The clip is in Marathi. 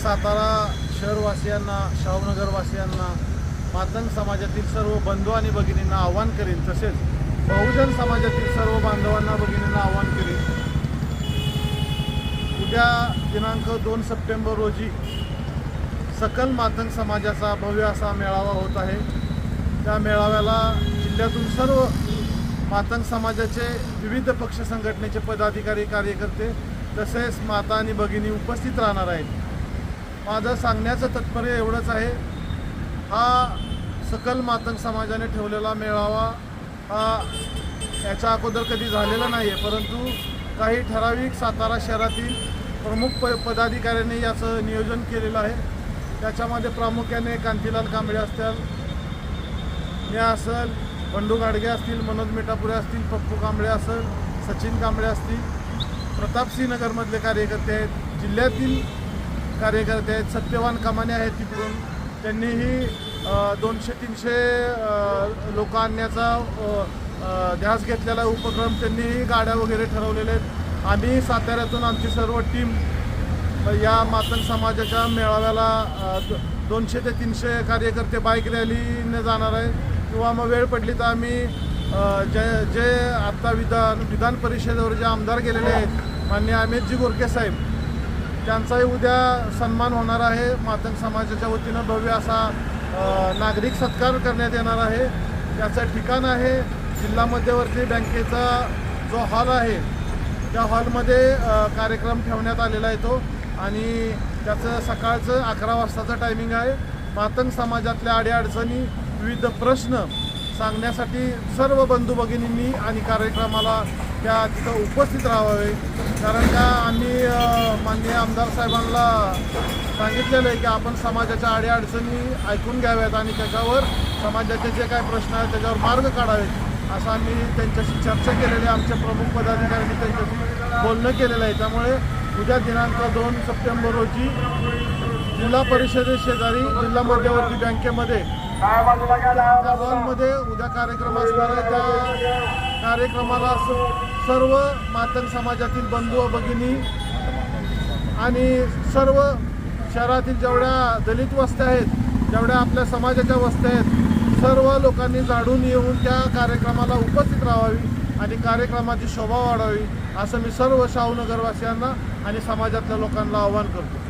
सातारा शहरवासियांना शाहूनगरवासियांना मातंग समाजातील सर्व बंधू आणि भगिनींना आव्हान करीन. तसेच बहुजन समाजातील सर्व बांधवांना भगिनींना आव्हान करीन. उद्या दिनांक दोन सप्टेंबर रोजी सकल मातंग समाजाचा भव्य असा मेळावा होत आहे. त्या मेळाव्याला जिल्ह्यातून सर्व मातंग समाजाचे विविध पक्ष संघटनेचे पदाधिकारी कार्यकर्ते तसेच माता आणि भगिनी उपस्थित राहणार आहेत. माझं सांगण्याचं तात्पर्य एवढंच आहे. हा सकल मातंग समाजाने ठेवलेला मेळावा हा याच्या अगोदर कधी झालेला नाही आहे परंतु काही ठराविक सातारा शहरातील प्रमुख प पदाधिकाऱ्यांनी याचं नियोजन केलेलं आहे. त्याच्यामध्ये प्रामुख्याने कांतीलाल कांबळे असतील मी असेल बंडू गाडगे असतील मनोज मिठापुरे असतील पप्पू कांबळे असेल सचिन कांबळे असतील प्रतापसिंह नगरमधले कार्यकर्ते आहेत. जिल्ह्यातील कार्यकर्ते आहेत सत्यवान कमाने आहेत तिकडून. त्यांनीही दोनशे तीनशे लोक आणण्याचा ध्यास घेतलेला उपक्रम त्यांनीही गाड्या वगैरे ठरवलेल्या आहेत. आम्ही साताऱ्यातून आमची सर्व टीम या मातंग समाजाच्या मेळाव्याला दो- दोनशे ते तीनशे कार्यकर्ते बाईक रॅलीने जाणार आहे. किंवा मग वेळ पडली तर आम्ही जे जे आत्ता विधान विधान परिषदेवर जे आमदार गेलेले आहेत माननीय अमितजी गोरके साहेब त्यांचाही उद्या सन्मान होणार आहे मातंग समाजाच्या वतीनं भव्य असा नागरिक सत्कार करण्यात येणार आहे. त्याचं ठिकाण आहे जिल्हा मध्यवर्ती बँकेचा जो हॉल आहे. त्या हॉलमध्ये कार्यक्रम ठेवण्यात आलेला आहे तो. आणि त्याचं सकाळचं अकरा वाजताचं टायमिंग आहे. मातंग समाजातल्या अडीअडचणी विविध प्रश्न सांगण्यासाठी सर्व बंधू भगिनींनी आणि कार्यक्रमाला त्या तिथं उपस्थित राहावे. कारण का आम्ही माननीय आमदार साहेबांना सांगितलेलं आहे की आपण समाजाच्या अडीअडचणी ऐकून घ्याव्यात आणि त्याच्यावर समाजाचे जे काय प्रश्न आहेत त्याच्यावर मार्ग काढावेत. असं आम्ही त्यांच्याशी चर्चा केलेली आहे. आमच्या प्रमुख पदाधिकाऱ्यांनी त्यांच्याशी बोलणं केलेलं आहे. त्यामुळे उद्या दिनांक दोन सप्टेंबर रोजी जिल्हा परिषदे शेजारी जिल्हा मध्यवर्ती बँकेमध्ये त्या हॉलमध्ये उद्या कार्यक्रम असणार आहे. त्या कार्यक्रमाला सर्व मातंग समाजातील बंधू व भगिनी आणि सर्व शहरातील जेवढ्या दलित वस्त्या आहेत जेवढ्या आपल्या समाजाच्या वस्त्या आहेत सर्व लोकांनी जाणून येऊन त्या कार्यक्रमाला उपस्थित राहावी आणि कार्यक्रमाची शोभा वाढावी असं मी सर्व शाहूनगरवासियांना आणि समाजातल्या लोकांना आवाहन करतो.